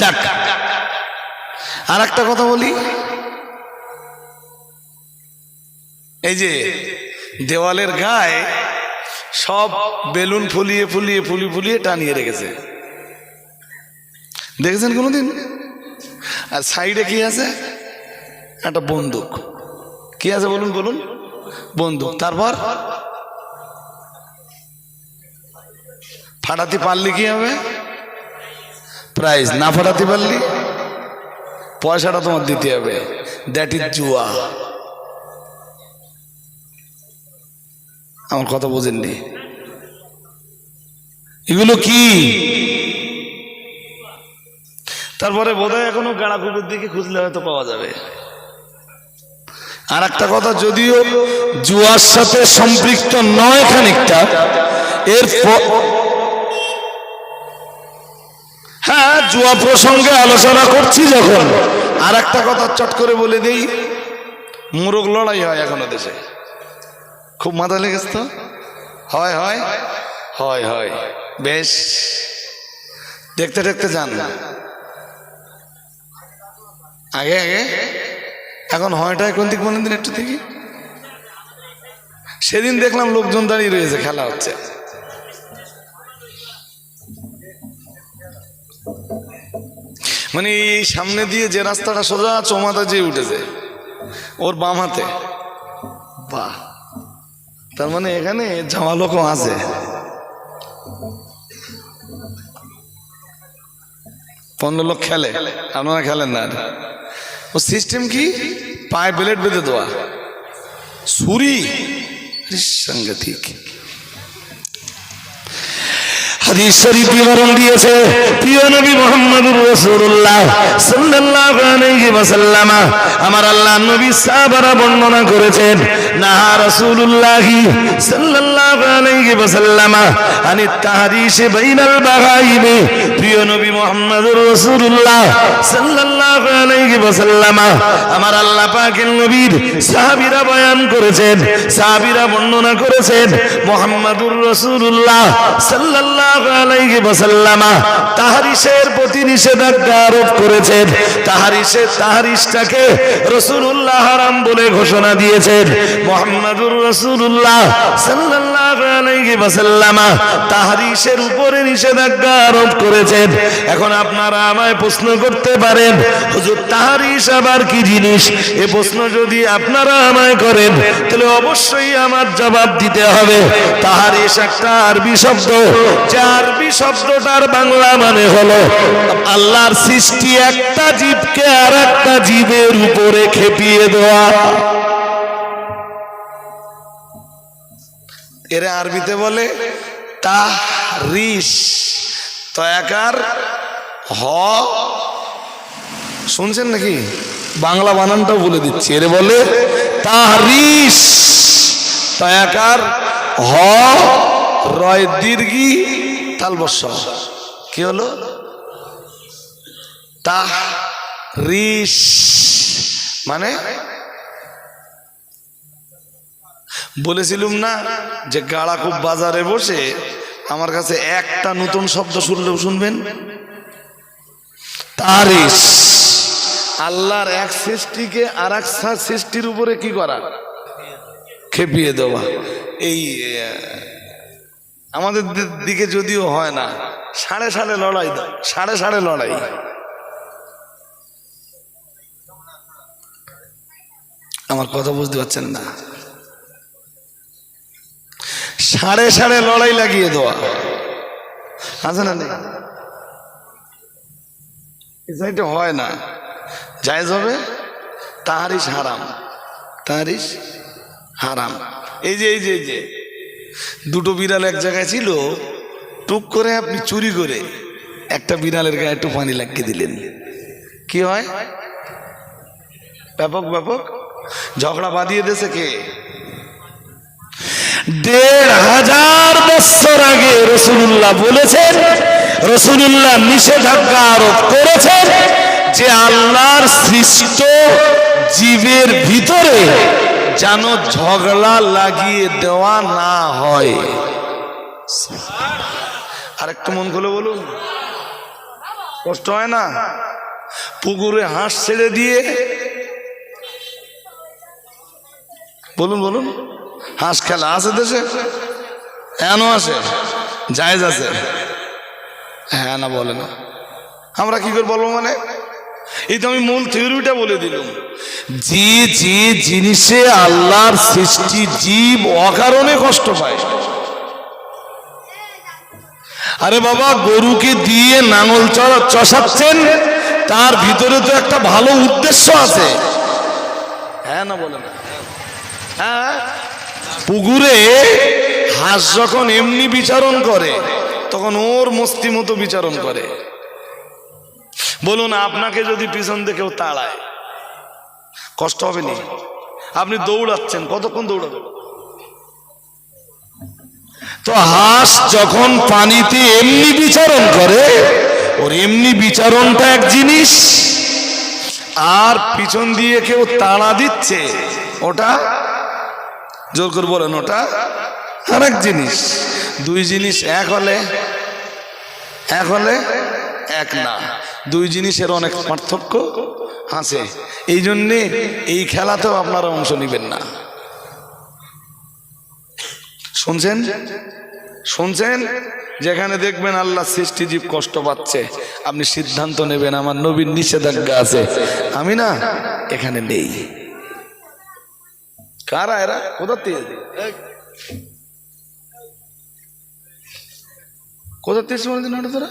যাক আর একটা কথা বলি। এই যে দেওয়ালের গায়ে সব বেলুন ফুলিয়ে ফুলিয়ে ফুলি ফুলিয়ে টানিয়ে রেখেছে। দেখেছেন কোনোদিন? আর সাইডে কি আছে? একটা বন্দুক। কি আছে বলুন বলুন? বন্দুক। তারপর? ফাটাতে পারলে কি হবে? প্রাইজ না ফাটাতে পারলি? পয়সাটা তোমার দিতে হবে। দ্যাট ইজ জুয়া আমার কথা বোঝেননি। এগুলো কি? তারপরে বোধহয় এখনও গাড়া কুকুর দিকে খুঁজলে হয়তো পাওয়া যাবে। আর একটা কথা, যদিও জুয়ার সাথে সম্পৃক্ত নয় খানিকটা এর প- হ্যাঁ জুয়া প্রসঙ্গে আলোচনা করছি যখন। আর একটা কথা চট করে বলে দিই, মোরগ লড়াই হয় এখনও দেশে। খুব মাথা লেগেছে তো? হয় হয় হয় হয়। বেশ। দেখতে দেখতে যান। আগে আগে। এখন হয়টায় কোন দিক বলেন দিন একটু দেখি। সেদিন দেখলাম লোকজন দাঁড়িয়ে রয়েছে, খেলা হচ্ছে। মানে এই সামনে দিয়ে যে রাস্তাটা সোজা চৌমাথা যেয়ে উঠেছে ওর বাম হাতে। বাহ। তার মানে এখানে জামা লোকও আছে। পনেরো লোক খেলে, আপনারা খেলেন না। ও সিস্টেম কি? পায়ে ব্লেড বেঁধে দেওয়া। ছুরি? সাংঘাতিক। হাদিস শরীফ বিবরণ দিয়েছে। প্রিয় নবী মুহাম্মদুর রাসূলুল্লাহ সাল্লাল্লাহু আলাইহি আমার আল্লাহ নবী সাহাবারা বর্ণনা করেছেন না রাসূলুল্লাহ সাল্লাল্লাহু আলাইহি ওয়াসাল্লাম, আনি তাহরিশ বাইনাল বাগাইম প্রিয় নবী মুহাম্মদুর রাসূলুল্লাহ সাল্লাল্লাহু আলাইহি ওয়াসাল্লাম, আমার আল্লাহ পাকের নবীর সাহাবীরা বয়ান করেছেন, সাহাবীরা বর্ণনা করেছেন, মুহাম্মদুর রাসূলুল্লাহ সাল্লাল্লাহু আলাইহি ওয়াসাল্লাম তাহরিশের প্রতি নিষেধাজ্ঞা আরোপ করেছেন। তাহরিশের তাহরিশটাকে রাসূলুল্লাহ হারাম বলে ঘোষণা দিয়েছেন। মুহাম্মদুর রাসূলুল্লাহ সাল্লাল্লাহু আলাইহি উপরে নিষেধাজ্ঞা আরোপ করেছেন। এখন আপনারা আমায় প্রশ্ন করতে পারেন, হুজুর আবার কি জিনিস? এ প্রশ্ন যদি আপনারা আমায় করেন, তাহলে অবশ্যই আমার জবাব দিতে হবে। তাহারিশ একটা আরবি শব্দ, যে আরবি শব্দটার বাংলা মানে হলো, আল্লাহর সৃষ্টি একটা জীবকে আর একটা জীবের উপরে খেপিয়ে দেওয়া। এর আরবিতে বলে তাহরিশ, তয়াকার, হ। শুনছেন নাকি? বাংলা বানানটাও বলে দিচ্ছি। এর বলে তাহরিশ, তয়াকার, হ, রয় দীর্ঘি, তালবস্য। কি হলো? তাহরিশ মানে বলেছিলুম না যে গাড়া খুব বাজারে বসে আমার কাছে একটা নতুন শব্দ শুনলেও শুনবেন? তারিস আল্লাহর এক সৃষ্টিকে আর এক সৃষ্টির উপরে কি করা? খেপিয়ে দেওয়া। এই আমাদের দিকে যদিও হয় না, সাড়ে সাড়ে লড়াই সাড়ে সাড়ে লড়াই। আমার কথা বুঝতে পারছেন না। সাড়ে সাড়ে লড়াই লাগিয়ে দেওয়া। আছে না নেই? হয় না। জায়জ হবে? তাহারিস হারাম। তাহারিস হারাম। এই যে এই যে এই যে, দুটো বিড়াল এক জায়গায় ছিল, টুক করে আপনি চুরি করে একটা বিড়ালের গায়ে একটু পানি লাগিয়ে দিলেন। কি হয়? ব্যাপক ব্যাপক। ঝগড়া বাঁধিয়ে দিয়েছে কে? দেড় হাজার বছর আগে রসুল্লাহ বলেছেন রসুল্লাহ নিষেধাজ্ঞা আরোপ করেছেন যে আল্লাহর সৃষ্ট জীবের ভিতরে যেন ঝগড়া লাগিয়ে দেওয়া না হয়। আরেকটু মন খুলে বলুন। কষ্ট হয় না? পুকুরে হাঁস ছেড়ে দিয়ে। বলুন বলুন। হাঁস খেলা আছে দেশে? এনো আছে। জায়েজ আছে। হ্যাঁ না, বলে না। আমরা কি করে বলব মানে? এই তো আমি মূল থিওরিটা বলে দিলাম। যে যে জিনিসে আল্লাহর সৃষ্টি জীব অকারণে কষ্ট পায়। আরে বাবা, গরুকে দিয়ে নাঙল চষাচ্ছেন, তার ভিতরে তো একটা ভালো উদ্দেশ্য আছে। হ্যাঁ না, বলে না। হ্যাঁ পুকুরে হাঁস যখন এমনি বিচারণ করে, তখন ওর মস্তি মতো বিচারণ করে। বলুন, আপনাকে যদি পিছন থেকে তাড়ায়, কষ্ট হবে নি? আপনি দৌড়াচ্ছেন, কতক্ষণ দৌড়াবেন? তো হাঁস যখন পানিতে এমনি বিচারণ করে, ওর এমনি বিচারণটা এক জিনিস, আর পিছন দিয়ে কেউ তাড়া দিচ্ছে, ওটা জোর করে বলেন ওটা। আর জিনিস। দুই জিনিস এক হলে এক হলে এক না। দুই জিনিসের অনেক পার্থক্য আছে। এই জন্যে এই খেলাতেও আপনারা অংশ নেবেন না। শুনছেন? শুনছেন? যেখানে দেখবেন আল্লাহ সৃষ্টিজীব কষ্ট পাচ্ছে। আপনি সিদ্ধান্ত নেবেন, আমার নবীর নিষেধাজ্ঞা আছে। আমি না এখানে নেই। কারা এরা কোথা থেকে কোথা থেকে তোরা